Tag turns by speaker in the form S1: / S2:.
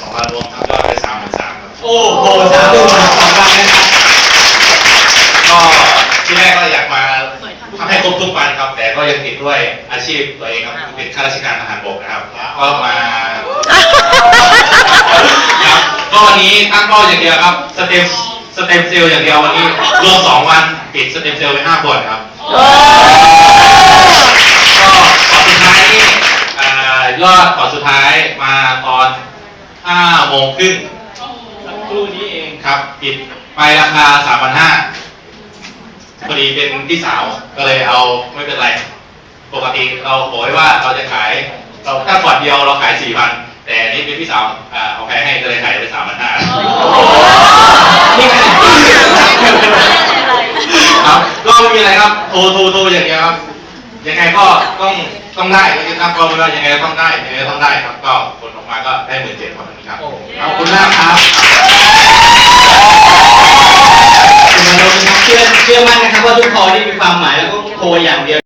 S1: สองวันรวมทั้งยอดไปสามหมื่นสามครับ
S2: โอ้โหสามหมื่นบาทสองวันนะครับ
S1: ก็ที่แรกก็อยากมาทำให้ครบทุกวันครับ แต่ก็ยังติดด้วยอาชีพตัวเองครับเป็นข้าราชการทหารบกนะครับ ก็มาครับก็วันนี้ตั้งเป้าอย่างเดียวครับสเต็มสเต็มเซลล์อย่างเดียววันนี้รวมสองวันปิดสเต็มเซลล์ไปห้าขวดครับก็ขอสุดท้ายนี่เอ่อยอดขอสุดท้ายมาตอน5 โมงครึ่ง
S2: สักครู่นี้เอง
S1: ครับปิดไปราคา3,500พอดีเป็นพี่สาวก็เลยเอาไม่เป็นไร ปกติเราโอยว่าเราจะขาย เราถ้าขวดเดียวเราขาย4,000แต่นี่เป็นพี่สาวอ่าเอาแพงให้ก็เลยขายไป3,500
S2: นี่ขนาด
S1: ครับก็ไม่มีอะไรครับโทรโทรโทรอย่างเดียวครับยังไงก็ต้องต้องได้ก็จะตั้งเป้าไว้ว่ายังไงก็ต้องได้ยังไงก็ต้องได้ ครับขอบคุณมากครับ
S2: คุณมโนนะครับเชื่อเชื่อมั่นนะครับว่าทุกคอนี่มีความหมายแล้วก็โทรอย่างเดียว